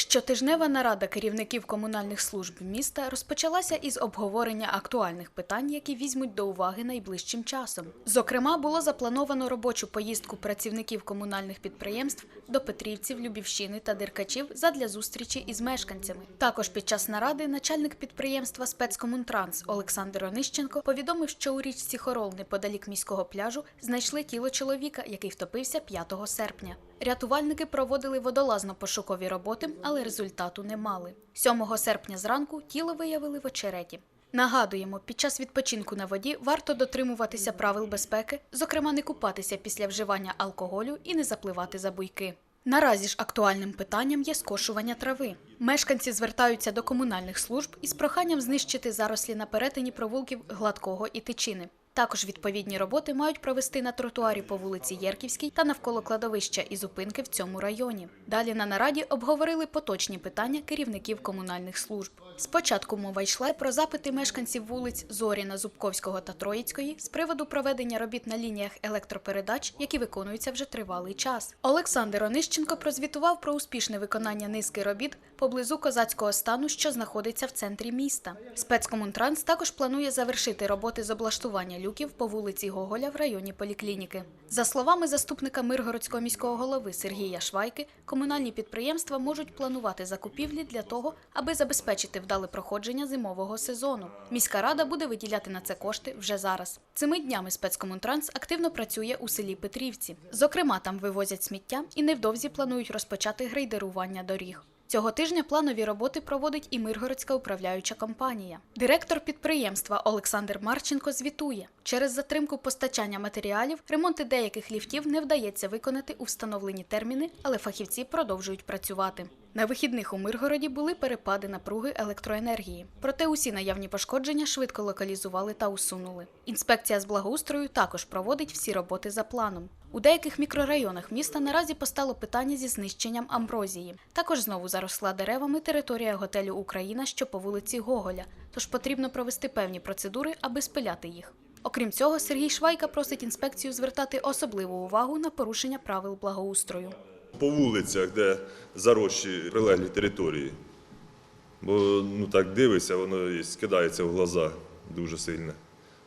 Щотижнева нарада керівників комунальних служб міста розпочалася із обговорення актуальних питань, які візьмуть до уваги найближчим часом. Зокрема, було заплановано робочу поїздку працівників комунальних підприємств до Петрівців, Любівщини та Деркачів задля зустрічі із мешканцями. Також під час наради начальник підприємства спецкомунтранс Олександр Онищенко повідомив, що у річці Хорол неподалік міського пляжу знайшли тіло чоловіка, який втопився 5 серпня. Рятувальники проводили водолазно-пошукові роботи, але результату не мали. 7 серпня зранку тіло виявили в очереті. Нагадуємо, під час відпочинку на воді варто дотримуватися правил безпеки, зокрема не купатися після вживання алкоголю і не запливати за буйки. Наразі ж актуальним питанням є скошування трави. Мешканці звертаються до комунальних служб із проханням знищити зарослі на перетині провулків Гладкого і Тичини. Також відповідні роботи мають провести на тротуарі по вулиці Єрківській та навколо кладовища і зупинки в цьому районі. Далі на нараді обговорили поточні питання керівників комунальних служб. Спочатку мова йшла про запити мешканців вулиць Зоріна, Зубковського та Троїцької з приводу проведення робіт на лініях електропередач, які виконуються вже тривалий час. Олександр Онищенко прозвітував про успішне виконання низки робіт поблизу козацького стану, що знаходиться в центрі міста. Спецкомунтранс також планує завершити роботи з облаштування люків по вулиці Гоголя в районі поліклініки. За словами заступника Миргородського міського голови Сергія Швайки, комунальні підприємства можуть планувати закупівлі для того, аби забезпечити вдале проходження зимового сезону. Міська рада буде виділяти на це кошти вже зараз. Цими днями спецкомунтранс активно працює у селі Петрівці. Зокрема, там вивозять сміття і невдовзі планують розпочати грейдерування доріг. Цього тижня планові роботи проводить і Миргородська управляюча компанія. Директор підприємства Олександр Марченко звітує, через затримку постачання матеріалів ремонти деяких ліфтів не вдається виконати у встановлені терміни, але фахівці продовжують працювати. На вихідних у Миргороді були перепади напруги електроенергії. Проте усі наявні пошкодження швидко локалізували та усунули. Інспекція з благоустрою також проводить всі роботи за планом. У деяких мікрорайонах міста наразі постало питання зі знищенням амброзії. Також знову заросла деревами територія готелю Україна, що по вулиці Гоголя, тож потрібно провести певні процедури, аби спиляти їх. Окрім цього, Сергій Швайка просить інспекцію звертати особливу увагу на порушення правил благоустрою. по вулицях, де заросші прилеглі території. Бо ну так дивишся, воно скидається в глаза дуже сильно.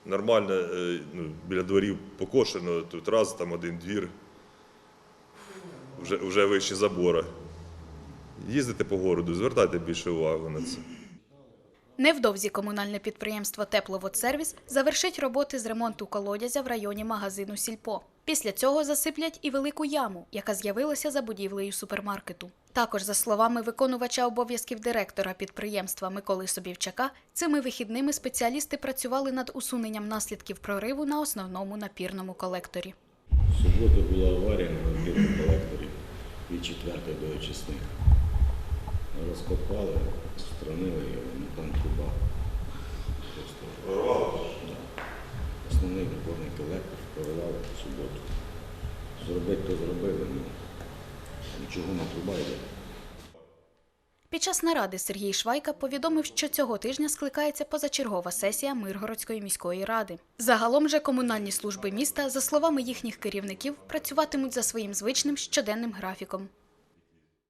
Нормально, е, ну, біля дворів покошено, тут раз, там один двір, вже, вже вище забора. Їздите по городу, звертайте більше увагу на це. Невдовзі комунальне підприємство Тепловодсервіс завершить роботи з ремонту колодязя в районі магазину Сільпо. Після цього засиплять і велику яму, яка з'явилася за будівлею супермаркету. Також, за словами виконувача обов'язків директора підприємства Миколи Собівчака, цими вихідними спеціалісти працювали над усуненням наслідків прориву на основному напірному колекторі. Суботу була аварія на напірному колекторі від 4 до очисних. Розкопали, странили його, ну там труба. Да. основний напорний колектор провели в суботу. Зробити то зробили, ну нічого не труба. Під час наради Сергій Швайка повідомив, що цього тижня скликається позачергова сесія Миргородської міської ради. Загалом же комунальні служби міста, за словами їхніх керівників, працюватимуть за своїм звичним щоденним графіком.